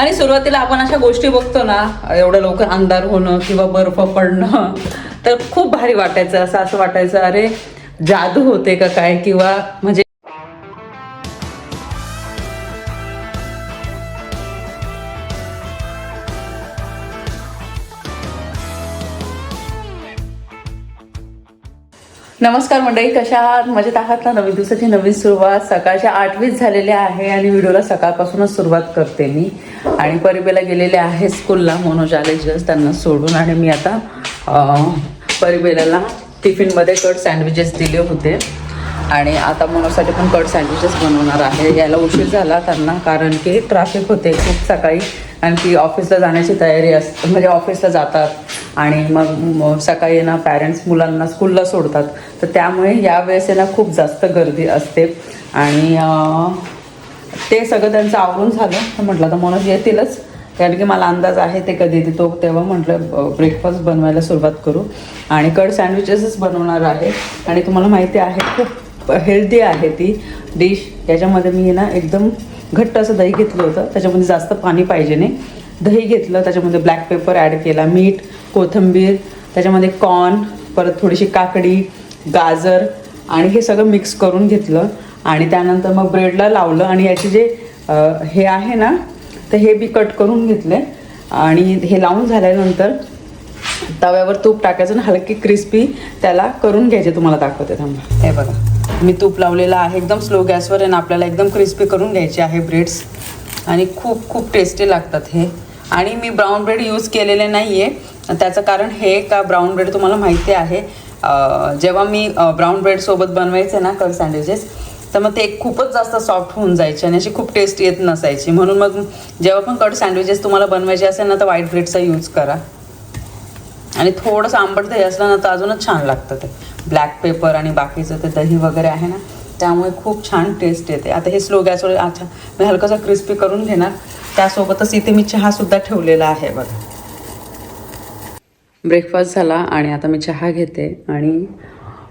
आणि सुरुवातीला आपण अशा गोष्टी बघतो ना एवढं लवकर अंधार होणं किंवा बर्फ पडणं तर खूप भारी वाटायचं असं असं वाटायचं अरे जादू होते का काय? किंवा म्हणजे नमस्कार मंडळी कशा आहात? मजेत आहात ना? नवीन दिवसाची नवीन सुरुवात. सकाळच्या आठवीच झालेली आहे आणि व्हिडिओला सकाळपासूनच सुरुवात करते मी. आणि परिबेला गेलेले आहे स्कूलला मनोज आले जस्ट त्यांना सोडून. आणि मी आता परिबेलाला टिफिनमध्ये कट सँडविचेस दिले होते. आणि आता मनोसाठी पण कट सँडविचेस बनवणार आहे. यायला उशीर झाला त्यांना कारण की ट्रॅफिक होते खूप सकाळी. आणि ती ऑफिसला जाण्याची तयारी असते म्हणजे ऑफिसला जातात. आणि मग सकाळी ना पॅरेंट्स मुलांना स्कूलला सोडतात. तर त्यामुळे यावेळेस आहे ना खूप जास्त गर्दी असते. आणि ते सगळं त्यांचं आवरून झालं. तर म्हटलं तर मनोज येतीलच. कारण की मला अंदाज आहे ते कधी देतो तेव्हा म्हटलं ब्रेकफास्ट बनवायला सुरुवात करू. आणि कड सँडविचेसच बनवणार आहे. आणि तुम्हाला माहिती आहे खूप हेल्दी आहे ती डिश याच्यामध्ये मी ना एकदम घट्ट असं दही घेतलं होतं. त्याच्यामध्ये जास्त पाणी पाहिजे नाही. दही घेतलं त्याच्यामध्ये ब्लॅक पेपर ॲड केला मीठ कोथिंबीर त्याच्यामध्ये कॉर्न परत थोडीशी काकडी गाजर आणि हे सगळं मिक्स करून घेतलं. आणि त्यानंतर मग ब्रेडला लावलं आणि याचे जे हे आहे ना तर हे बी कट करून घेतले. आणि हे लावून झाल्यानंतर तव्यावर तूप टाकायचं आणि हलकी क्रिस्पी त्याला करून घ्यायचे. तुम्हाला दाखवते थांबा. हे बघा. मी तूप लावलेलं आहे एकदम स्लो गॅसवर आहे ना आपल्याला एकदम क्रिस्पी करून घ्यायचे आहे ब्रेड्स आणि खूप खूप टेस्टी लागतात हे. आणि मी ब्राऊन ब्रेड यूज केलेले नाही आहे त्याचं कारण हे का ब्राऊन ब्रेड तुम्हाला माहिती आहे. जेव्हा मी ब्राऊन ब्रेडसोबत बनवायचे ना कट सँडविचेस तर मग ते खूपच जास्त सॉफ्ट होऊन जायचे आणि अशी खूप टेस्ट येत नसायची. म्हणून मग जेव्हा पण कट सँडविचेस तुम्हाला बनवायचे असेल ना तर व्हाईट ब्रेडचा यूज करा. आणि थोडंसं आंबट दही असलं ना तर अजूनच छान लागतं ते. ब्लॅक पेपर आणि बाकीचं ते दही वगैरे आहे ना त्यामुळे खूप छान टेस्ट येते. आता हे स्लो गॅसवर अच्छा मी हलकंसं क्रिस्पी करून घेणार. त्यासोबतच इथे मी चहासुद्धा ठेवलेला आहे बघा. ब्रेकफास्ट झाला आणि आता मी चहा घेते आणि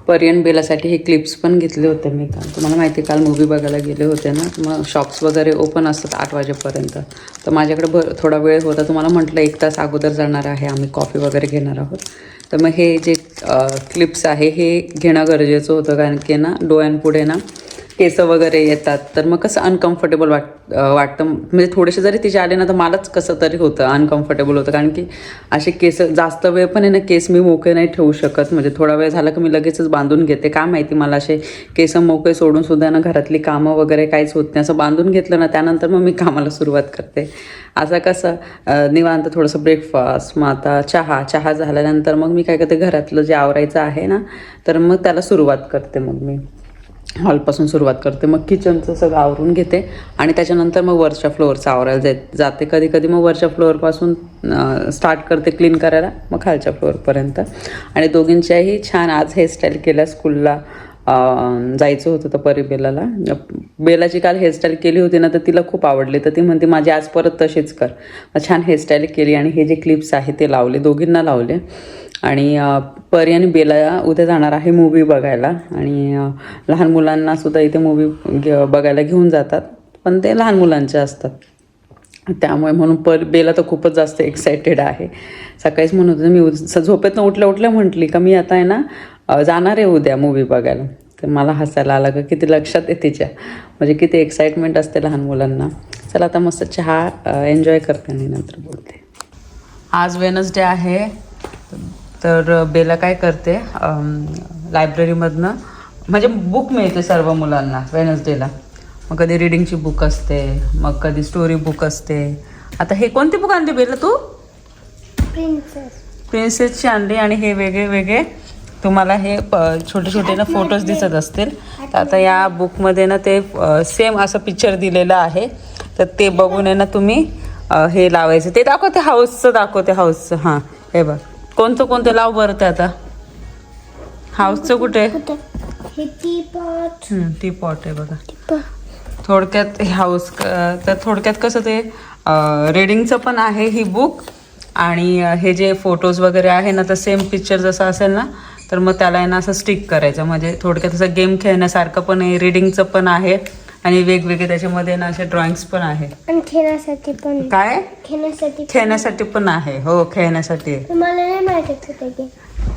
पर्यन बेलासाठी हे क्लिप्स पण घेतले होते मी. काल तुम्हाला माहिती आहे, काल मूवी बघायला गेले होते ना मग शॉप्स वगैरे ओपन असतात आठ वाजेपर्यंत. तर माझ्याकडे भर थोडा वेळ होता तुम्हाला म्हटलं एक तास अगोदर जाणार आहे आम्ही कॉफी वगैरे घेणार आहोत. तर मग हे जे क्लिप्स आहे हे घेणं गरजेचं होतं कारण की ना डोळ्यांपुढे ना केस वगैरे येतात तर मग कसं अनकम्फर्टेबल वाट वाटतं. म्हणजे थोडेसे जरी तिचे आले ना तर मलाच कसं तरी होतं अनकम्फर्टेबल होतं. कारण की असे केस जास्त वेळ पण आहे ना केस मी मोकळे नाही ठेवू शकत. म्हणजे थोडा वेळ झाला की मी लगेचच बांधून घेते. काय माहिती मला असे केस मोकळे सोडून सुद्धा ना घरातली कामं वगैरे काहीच होत नाही. असं बांधून घेतलं ना त्यानंतर मग मी कामाला सुरुवात करते. असं कसं निवांत थोडंसं ब्रेकफास्ट मग आता चहा चहा झाल्यानंतर मग मी काय करते घरातलं जे आवरायचं आहे ना तर मग त्याला सुरुवात करते मग मी. हॉलपासून सुरुवात करते. मग किचनचं सगळं आवरून घेते. आणि त्याच्यानंतर मग वरच्या फ्लोअरचं आवरायला जाय जाते. कधी कधी मग वरच्या फ्लोअरपासून स्टार्ट करते क्लीन करायला मग खालच्या फ्लोअरपर्यंत. आणि दोघींच्याही छान आज हेअरस्टाईल केल्या स्कूलला. जायचं होतं तर परी बेलाला. बेलाची काल हेअरस्टाईल केली होती ना तर तिला खूप आवडली. तर ती म्हणते माझी आज परत तशीच कर. मग छान हेअरस्टाईल केली आणि हे जे क्लिप्स आहे ते लावले दोघींना लावले. आणि परी आणि बेला उद्या जाणार आहे मूवी बघायला. आणि लहान मुलांना सुद्धा इथे मूवी बघायला घेऊन जातात. पण ते लहान मुलांचे असतात. त्यामुळे म्हणून पर बेला तर खूपच जास्त एक्सायटेड आहे. सकाळीच म्हणत होते मी झोपेतनं उठल्या उठल्या म्हटली का मी आता आहे ना जाणार आहे उद्या मूवी बघायला. तर मला हसायला आलं का किती लक्षात आहे तिच्या. म्हणजे किती एक्साइटमेंट असते लहान मुलांना. चला आता मस्त चहा एन्जॉय करते आणि नंतर बोलते. आज वेनसडे आहे. तर बेला काय करते लायब्ररीमधनं म्हणजे बुक मिळते सर्व मुलांना वेनसडेला मग कधी रिडिंगची बुक असते मग कधी स्टोरी बुक असते. आता हे कोणती बुक आणली बेला तू? प्रिन्सेस प्रिन्सेसची आणली आणि हे वेगळे वेगळे तुम्हाला हे छोटे छोटे ना फोटोज दिसत असतील. तर आता या बुकमध्ये ना ते सेम असं पिक्चर दिलेलं आहे. तर ते बघून आहे ना तुम्ही हे लावायचं. ते दाखवते हाऊसचं दाखवते हाऊसचं हां हे बघ. कोणतं कोणतं लाव बरं ते आता? हाऊसचं कुठे? टी पॉट आहे बघा. थोडक्यात हे हाऊस तर थोडक्यात कसं ते रिडिंगचं पण आहे ही बुक आणि हे जे फोटोज वगैरे आहे ना तर सेम पिक्चर जसं असेल ना तर मग त्याला आहे ना असं स्टिक करायचं. म्हणजे थोडक्यात असं गेम खेळण्यासारखं पण आहे रिडिंगचं पण आहे. आणि वेगवेगळे त्याच्यामध्ये ना असे ड्रॉइंग्स पण आहे आणि खेळण्यासाठी पण काय? खेळण्यासाठी खेळण्यासाठी पण आहे. हो खेळण्यासाठी. आहे. तुम्हाला नाही माहिती होतं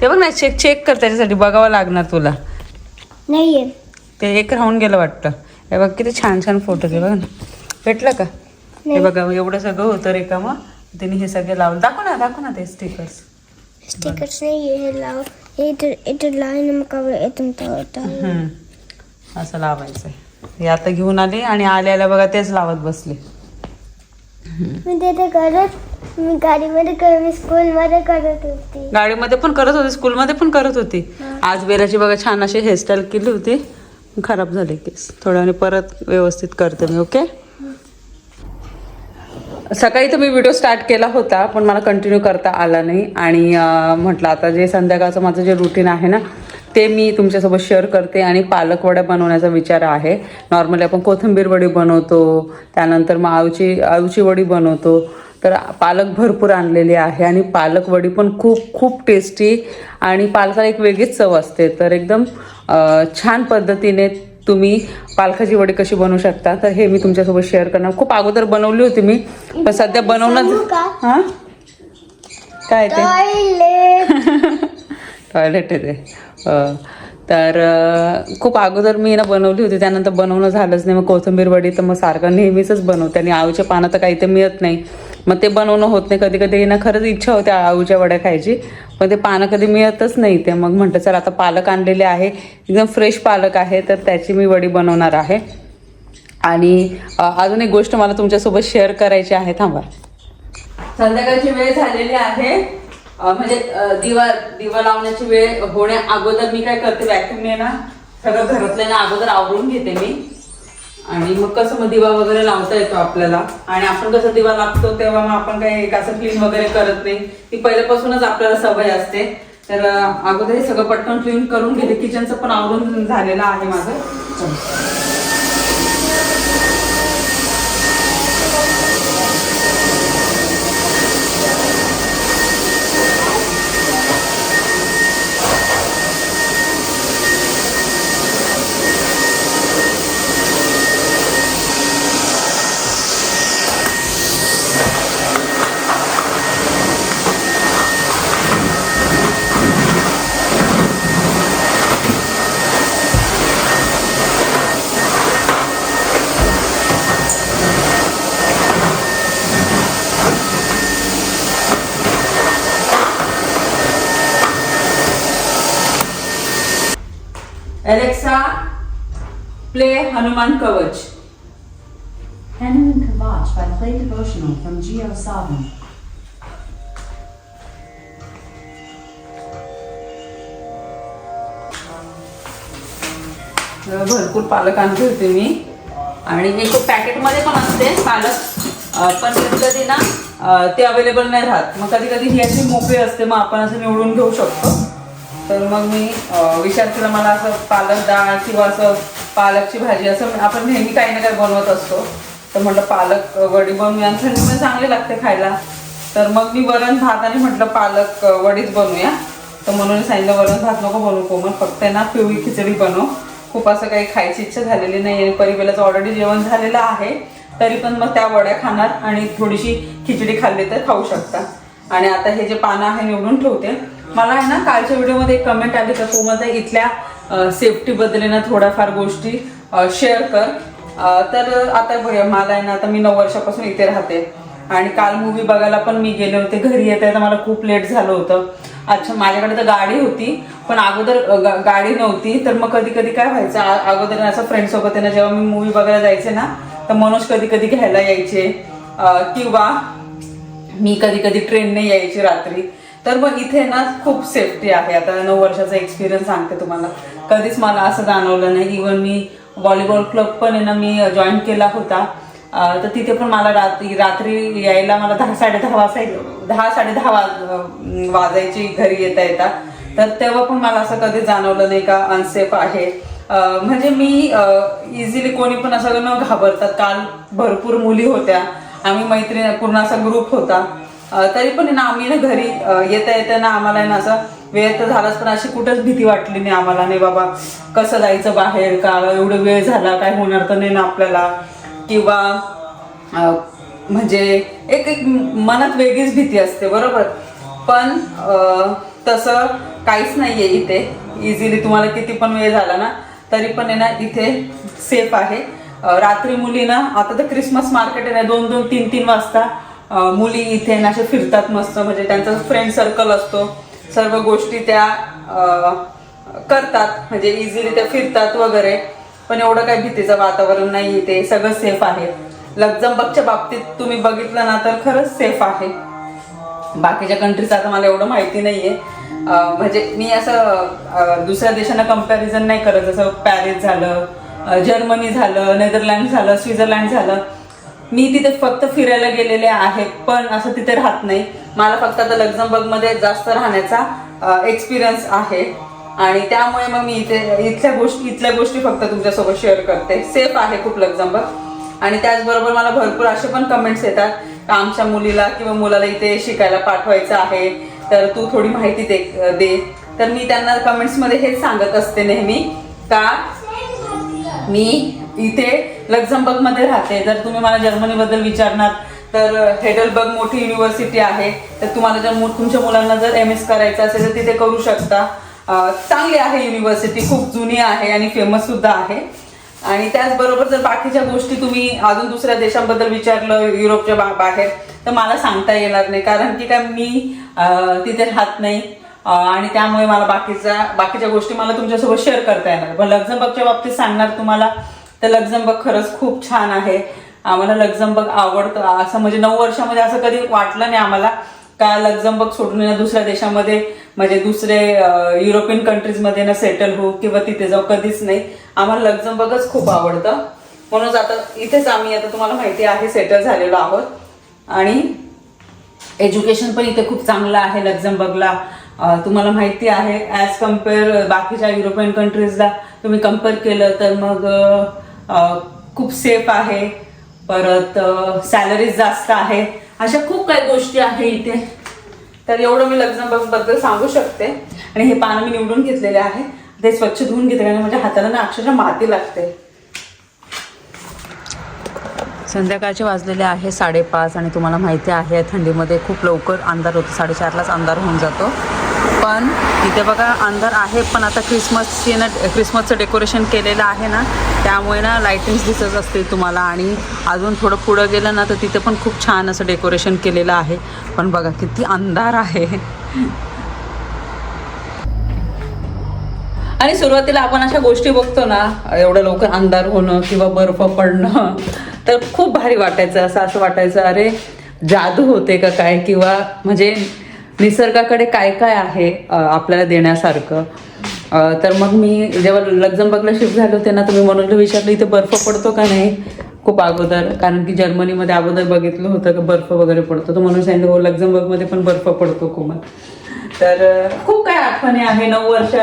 ते बघ ना चेक चेक कर त्याच्यासाठी बघावं लागणार तुला. नाहीये. ते एक राहून गेलं वाटतं. हे बघ किती छान छान फोटो ते बघ ना. भेटलं का? हे नाही. बघा एवढं सगळं होतं रे का मग तिने हे सगळे लावलं दाखव ना दाखव ना ते स्टिकर्स स्टिकर्स नाहीये हे लाव. हे इथं इथं मग असं लावायचं हे आता घेऊन आली आणि आल्या आल्या बघा तेच लावत बसले. मी तिथे करत मी गाडीमध्ये कर मी स्कूलमध्ये करत होती. गाडीमध्ये पण करत होती स्कूलमध्ये पण करत होती. आज बेराची बघा छान अशी हेअरस्टाईल केली होती. खराब झाले केस. थोड्या वेळाने परत व्यवस्थित करते मी ओके? सकाळी तर मी व्हिडिओ स्टार्ट केला होता पण मला कंटिन्यू करता आला नाही. आणि म्हटलं आता जे संध्याकाळचं माझं जे रुटीन आहे ना ते मी तुमच्यासोबत शेअर करते आणि पालक वड्या बनवण्याचा विचार आहे. नॉर्मली आपण कोथिंबीर वडी बनवतो त्यानंतर मग आळूची आळूची वडी बनवतो. तर पालक भरपूर आणलेली आहे आणि पालक वडी पण खूप खूप टेस्टी आणि पालकाला एक वेगळीच चव असते. तर एकदम छान पद्धतीने तुम्ही पालकाची वडी कशी बनवू शकता तर हे मी तुमच्यासोबत शेअर करणार. खूप अगोदर बनवली होती मी पण सध्या बनवणं? हां? काय ते? टॉयलेट आहे ते. तर खूप अगोदर मी ना बनवली होती त्यानंतर बनवणं झालंच नाही. मग कोथिंबीर वडी तर मग सारखं नेहमीच बनवते. आणि आळूच्या पानं तर काही ते मिळत नाही. मग ते बनवणं होत नाही. कधी कधी ना खरंच इच्छा होते आळूच्या वड्या खायची. पण ते पानं कधी मिळतच नाही ते मग म्हटलं सर आता पालक आणलेले आहे. एकदम फ्रेश पालक आहे. तर त्याची मी वडी बनवणार आहे. आणि अजून एक गोष्ट मला तुमच्यासोबत शेअर करायची आहे. थांबा. संध्याकाळची वेळ झालेली आहे. म्हणजे दिवा दिवा लावण्याची वेळ होण्या अगोदर मी काय करते व्हॅक्युमने ना सगळं घरातल्या ना अगोदर आवरून घेते मी. आणि मग कसं मग दिवा वगैरे लावता येतो आपल्याला. आणि आपण कसं दिवा लागतो तेव्हा मग आपण काही असं क्लीन वगैरे करत नाही. ती पहिल्यापासूनच आपल्याला सवय असते. तर अगोदर हे सगळं पटकन क्लीन करून घेते. किचनचं पण आवरून झालेलं आहे माझं चला. Alexa, Hanuman Kavach. Hanuman Kavach by Play Devotional from Geo Savan. भरपूर पालक आणते होते मी आणि एक पॅकेटमध्ये पण असते पालक पण कधी कधी ना ते अवेलेबल नाही राहत मग कधी कधी ही अशी मोकळी असते मग आपण असं निवडून घेऊ शकतो तर मग मी विचार केला मला असं पालक डाळ किंवा असं पालकची भाजी. असं आपण नेहमी काही ना काही बनवत असतो. तर म्हटलं पालक वडी बनवूया. आणि थंडीमध्ये चांगली लागते खायला. तर मग मी वरण भात आणि म्हटलं पालक वडीच बनवूया. तर म्हणून सांगितलं वरण भात नको बनवू कोमल. फक्त आहे ना पिवळी खिचडी बनव. खूप असं काही खायची इच्छा झालेली नाही आणि परिवेलाचं ऑलरेडी जेवण झालेलं आहे. तरी पण मग त्या वड्या खाणार आणि थोडीशी खिचडी खाल्ली तर खाऊ शकता. आणि आता हे जे पानं आहे निवडून ठेवते. मला आहे ना कालच्या व्हिडिओमध्ये एक कमेंट आली तर तू मला इथल्या सेफ्टी बद्दल ना थोड्याफार गोष्टी शेअर कर. तर आता बघूया मला आहे ना आता मी नऊ वर्षापासून इथे राहते. आणि काल मूवी बघायला पण मी गेले होते. घरी येता येता मला खूप लेट झालं होतं. अच्छा माझ्याकडे तर गाडी होती पण अगोदर गाडी नव्हती. तर मग कधी कधी काय व्हायचं? अगोदर असं फ्रेंडसोबत आहे ना जेव्हा मी मूवी बघायला जायचे ना तर मनोज कधी कधी घ्यायला यायचे. किंवा मी कधी कधी ट्रेनने यायची रात्री. तर मग इथे ना खूप सेफ्टी आहे. आता नऊ वर्षाचा एक्सपिरियन्स सांगते तुम्हाला. कधीच मला असं जाणवलं नाही. इवन मी व्हॉलीबॉल क्लब पण आहे ना मी जॉईन केला होता. तर तिथे पण मला रात्री रात्री यायला मला दहा साडे दहा वाजाय दहा साडे दहा वाज वाजायची घरी येता येता. तर तेव्हा पण मला असं कधी जाणवलं नाही का अनसेफ आहे. म्हणजे मी इझिली कोणी पण असं न घाबरतात काल भरपूर मुली होत्या. आम्ही मैत्रिणी पूर्ण असा ग्रुप होता. तरी पण आहे ना आम्ही ना घरी येता येता ना आम्हाला आहे ना असं वेळ तर झालाच पण अशी कुठंच भीती वाटली नाही आम्हाला. नाही बाबा कसं जायचं बाहेर? का एवढं वेळ झाला? काय होणार तर नाही ना आपल्याला? किंवा म्हणजे एक एक मनात वेगळीच भीती असते बरोबर? पण तसं काहीच नाहीये इथे. इझिली तुम्हाला किती पण वेळ झाला ना तरी पण आहे ना इथे सेफ आहे. रात्री मुली ना आता तर क्रिसमस मार्केट आहे ना दोन दोन तीन तीन वाजता मुली इथे ना अशा फिरतात मस्त म्हणजे त्यांचा फ्रेंड सर्कल असतो. सर्व गोष्टी त्या करतात म्हणजे इझिली त्या फिरतात वगैरे. पण एवढं काही भीतीचं वातावरण नाही इथे सगळं सेफ आहे. लक्झमबर्गच्या बाबतीत तुम्ही बघितलं ना तर खरंच सेफ आहे. बाकीच्या कंट्रीचं आता मला एवढं माहिती नाहीये. आहे म्हणजे मी असं दुसऱ्या देशांना कंपॅरिझन नाही करत. जसं पॅरिस झालं जर्मनी झालं नेदरलँड झालं स्वित्झर्लंड झालं. मी तिथे फक्त फिरायला गेलेले आहे पण असं तिथे राहत नाही. मला फक्त आता लक्झमबर्गमध्ये जास्त राहण्याचा एक्सपिरियन्स आहे. आणि त्यामुळे मग मी इथे इथल्या गोष्टी इथल्या गोष्टी फक्त तुमच्यासोबत शेअर करते. सेफ आहे खूप लक्झमबर्ग. आणि त्याचबरोबर मला भरपूर असे पण कमेंट्स येतात का आमच्या मुलीला किंवा मुलाला इथे शिकायला पाठवायचं आहे तर तू थोडी माहिती दे दे. तर मी त्यांना कमेंट्समध्ये हेच सांगत असते नेहमी का? मी इथे लक्झमबर्गमध्ये राहते. जर तुम्ही मला जर्मनी बद्दल विचारणार तर हेडलबर्ग मोठी युनिव्हर्सिटी आहे. तर तुम्हाला जर तुमच्या मुलांना जर एम एस करायचं असेल तर तिथे करू शकता. चांगली आहे युनिव्हर्सिटी खूप जुनी आहे आणि फेमस सुद्धा आहे. आणि त्याचबरोबर जर बाकीच्या गोष्टी तुम्ही अजून दुसऱ्या देशांबद्दल विचारलं युरोपच्या बा- बाहेर तर मला सांगता येणार नाही. कारण की काय मी तिथे राहत नाही. आणि त्यामुळे मला बाकीच्या बाकीच्या गोष्टी मला तुमच्यासोबत शेअर करता येणार. पण लक्झमबर्गच्या बाबतीत सांगणार तुम्हाला तर लक्झमबर्ग खरंच खूप छान आहे. आम्हाला लक्झमबर्ग आवडतं. असं म्हणजे नऊ वर्षामध्ये असं कधी वाटलं नाही आम्हाला. का लक्झमबर्ग सोडून दुसऱ्या देशामध्ये म्हणजे दुसरे युरोपियन कंट्रीजमध्ये ना सेटल होऊ किंवा तिथे जाऊ कधीच नाही. आम्हाला लक्झमबर्गच खूप आवडतं. म्हणून आता इथेच आम्ही आता तुम्हाला माहिती आहे सेटल झालेलो आहोत. आणि एज्युकेशन पण इथे खूप चांगलं आहे लक्झमबर्गला. तुम्हाला माहिती आहे ॲज कंपेअर बाकीच्या युरोपियन कंट्रीजला तुम्ही कंपेअर केलं तर मग खूप सेफ आहे. परत सॅलरीज जास्त आहे. अशा खूप काही गोष्टी आहे इथे. तर एवढं मी लग्नबद्दल बद्दल सांगू शकते. आणि हे पानं मी निवडून घेतलेले आहे. ते स्वच्छ धुवून घेतले आणि माझ्या हाताला ना अक्षरशः माती लागते. संध्याकाळचे वाजलेले आहे साडेपाच आणि तुम्हाला माहिती आहे थंडीमध्ये खूप लवकर अंधार होतो. साडेचारलाच अंधार होऊन जातो. पण तिथे बघा अंधार आहे पण आता क्रिसमसची ना क्रिसमसचं डेकोरेशन केलेलं आहे ना त्यामुळे ना लाईटिंग्स दिसत असतील तुम्हाला. आणि अजून थोडं पुढं गेलं ना तर तिथे पण खूप छान असं डेकोरेशन केलेलं आहे. पण बघा किती अंधार आहे. आणि सुरुवातीला आपण अशा गोष्टी बघतो ना एवढं लवकर अंधार होणं किंवा बर्फ पडणं तर खूप भारी वाटायचं असं असं वाटायचं अरे जादू होते का काय? किंवा म्हणजे निसर्गाकडे काय काय आहे आपल्याला देण्यासारखं? तर मग मी जेव्हा लक्झमबर्गला शिफ्ट झालो त्यांना तुम्ही म्हणून विचारलं इथे बर्फ पडतो का नाही? खूप अगोदर. कारण की जर्मनीमध्ये अगोदर बघितलं होतं का बर्फ वगैरे पडतो. तर म्हणून सांगितलं हो लक्झमबर्गमध्ये पण बर्फ पडतो कुमार. तर खूप काय आठवणी आहे नऊ वर्ष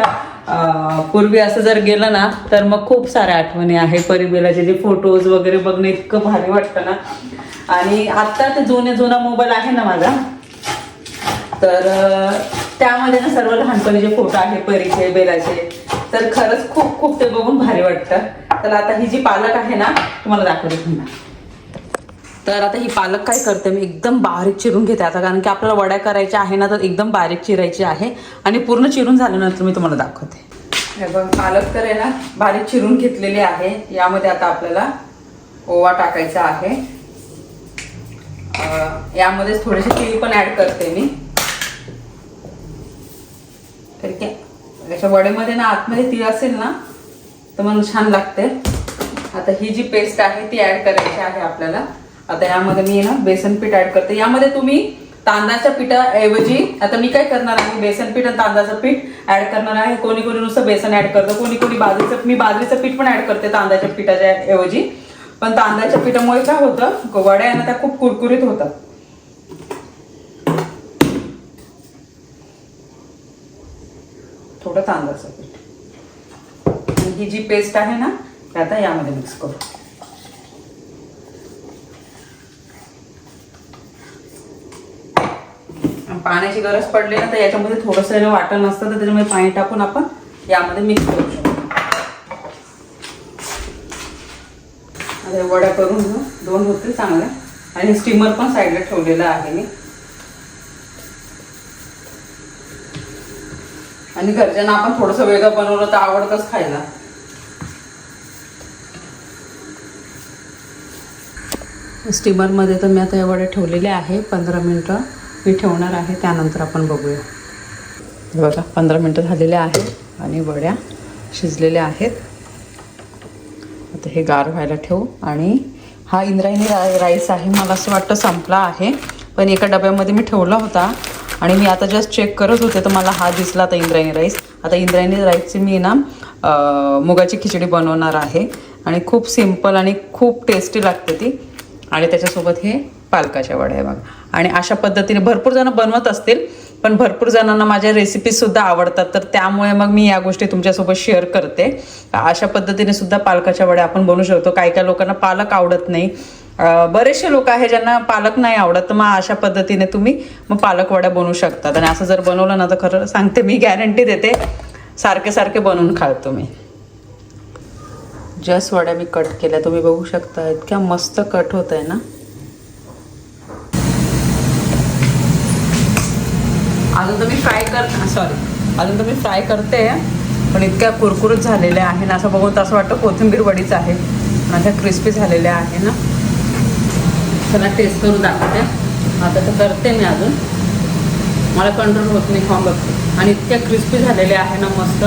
पूर्वी असं जर गेलं ना तर मग खूप साऱ्या आठवणी आहे. परिबेलाचे जे फोटोज वगैरे बघणं इतकं भारी वाटतं ना. आणि आत्ता ते जुने जुना मोबाईल आहे ना माझा. तर त्यामध्ये ना सर्व लहानपणीचे फोटो आहे परीचे बेलाचे. तर खरंच खूप खूप ते बघून भारी वाटतं. तर आता ही जी पालक आहे ना तुम्हाला दाखवते पुन्हा. तर आता ही पालक काय करते मी एकदम बारीक चिरून घेते आता कारण की आपल्याला वड्या करायच्या आहे ना तर एकदम बारीक चिरायची आहे. आणि पूर्ण चिरून झाल्यानंतर मी तुम्हाला दाखवते. पालक तर आहे ना बारीक चिरून घेतलेली आहे. यामध्ये आता आपल्याला ओवा टाकायचा आहे. यामध्येच थोडेसे तीळ पण ऍड करते मी. तर की याच्या वड्यामध्ये ना आतमध्ये ती असेल ना तर मग छान लागते. आता ही जी पेस्ट आहे ती ऍड करायची आहे आपल्याला. आता यामध्ये मी ना बेसन पीठ ऍड करते. यामध्ये तुम्ही तांदळाच्या पिठाऐवजी आता मी काय करणार आहे? बेसन पीठ आणि तांदळाचं पीठ ऍड करणार आहे. कोणी कोणी नुसतं बेसन ऍड करतं कोणी कोणी बाजरीचं मी बाजरीचं पीठ पण ऍड करते तांदळाच्या पिठाच्या ऐवजी. पण तांदळाच्या पिठामुळे काय होतं? वड्या आहे ना त्या खूप कुरकुरीत होतात थोडं तांदळाचं पीठ आणि ही जी पेस्ट आहे ना ती आता यामध्ये मिक्स करू. पाण्याची गरज पडली ना तर याच्यामध्ये थोडंसं वाटण असतं तर त्याच्यामध्ये पाणी टाकून आपण यामध्ये मिक्स करू शकतो. आता वड्या करून घेऊ. दोन होते चांगल्या आणि स्टीमर पण साईडला ठेवलेलं आहे मी. आणि घरच्यांना आपण थोडंसं वेगळं बनवलं तर आवडतंच खायला. स्टीमरमध्ये तर मी आता एवढे ठेवलेले आहे पंधरा मिनटं मी ठेवणार आहे त्यानंतर आपण बघूया. बघा पंधरा मिनटं झालेले आहेत आणि वड्या शिजलेल्या आहेत. आता हे गार व्हायला ठेवू. आणि हा इंद्रायणी रा राईस आहे मला असं वाटतं संपला आहे. पण एका डब्यामध्ये मी ठेवला होता. आणि मी आता जस्ट चेक करत होते तर मला हा दिसला आता इंद्रायणी राईस आता इंद्रायणी राईसची मी ना मुगाची खिचडी बनवणार आहे. आणि खूप सिंपल आणि खूप टेस्टी लागते ती. आणि त्याच्यासोबत हे पालकाच्या वड्या आहे बघा. आणि अशा पद्धतीने भरपूर जण बनवत असतील पण भरपूर जणांना माझ्या रेसिपीजसुद्धा आवडतात. तर त्यामुळे मग मी या गोष्टी तुमच्यासोबत शेअर करते. अशा पद्धतीने सुद्धा पालकाच्या वड्या आपण बनवू शकतो. काही काही लोकांना पालक आवडत नाही. बरेचसे लोक आहे ज्यांना पालक नाही आवडत तर मग अशा पद्धतीने तुम्ही मग पालक वड्या बनवू शकतात. आणि असं जर बनवलं ना तर खरं सांगते मी गॅरंटी देते सारखे सारखे बनवून खाल तुम्ही. जस्ट वड्या मी कट केल्या तुम्ही बघू शकता इतक्या मस्त कट होत आहे ना. अजून तुम्ही फ्राय कर सॉरी अजून तुम्ही फ्राय करते पण इतक्या कुरकुरीत झालेल्या आहे ना असं बघून असं वाटतं कोथिंबीर वडीच आहे. माझ्या क्रिस्पी झालेल्या आहे ना. चला टेस्ट करून दाखवते. आता तर करते मी अजून. मला कंट्रोल होत नाही खाऊन बघते. आणि इतक्या क्रिस्पी झालेले आहे ना मस्त.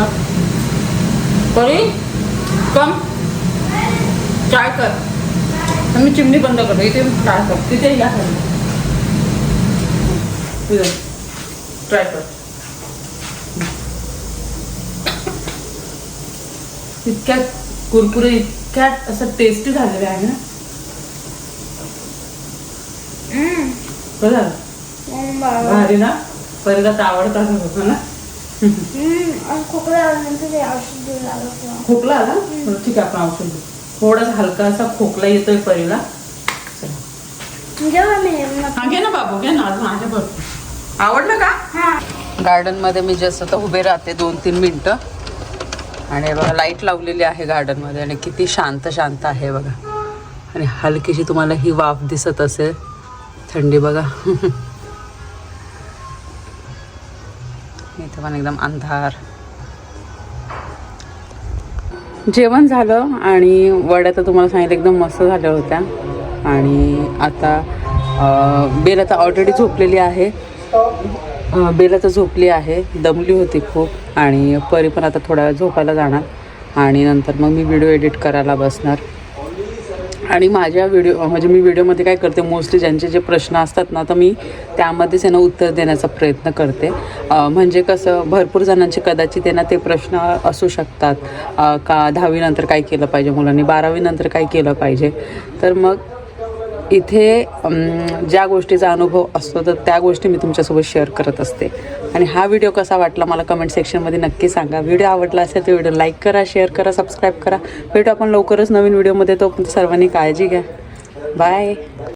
करी कम ट्राय कर. तर मी चिमणी बंद करतो. इथे ट्राय कर. तिथे या. ट्राय कर. इतक्या कुरकुरे इतक्या असं टेस्टी झालेल्या आहे ना बरं झालं? भारी ना? परीला तर आवडत असं होतं ना? खोकला आला ठीक आहे आपण औषध देऊ. थोडासा हलकासा खोकला येतोय परीला. हा घे ना बाबू घे ना अजून भरपूर. आवडलं का? हा. गार्डनमध्ये मी जसं तर उभे राहते दोन तीन मिनटं. आणि बघा लाइट लावलेली आहे गार्डनमध्ये आणि किती शांत शांत आहे बघा. आणि हलकीशी तुम्हाला ही वाफ दिसत असेल. थंडी बघा. इथं पण एकदम अंधार. जेवण झालं आणि वड्या तर तुम्हाला सांगितलं एकदम मस्त झाल्या होत्या. आणि आता बेल आता ऑलरेडी झोपलेली आहे. बेल आता झोपली आहे. दमली होती खूप आणि परी पण आता थोड्या वेळ झोपायला जाणार. आणि नंतर मग मी व्हिडिओ एडिट करायला बसणार. आणि माझ्या व्हिडिओ म्हणजे मी व्हिडिओमध्ये काय करते मोस्टली ज्यांचे जे प्रश्न असतात ना तर मी त्यामध्येच यांना उत्तर देण्याचा प्रयत्न करते. म्हणजे कसं भरपूर जणांचे कदाचित त्यांना ते प्रश्न असू शकतात. का दहावीनंतर काय केलं पाहिजे मुलांनी बारावीनंतर काय केलं पाहिजे. तर मग इथे ज्या गोष्टीचा अनुभव असतो तर त्या गोष्टी मी तुमच्यासोबत शेअर करत असते. आणि हा व्हिडिओ कसा वाटला मला कमेंट सेक्शनमध्ये नक्की सांगा. व्हिडिओ आवडला असेल तर व्हिडिओ लाईक करा शेअर करा सबस्क्राईब करा. भेटू आपण लवकरच नवीन व्हिडिओमध्ये तो सर्वांनी काळजी घ्या. बाय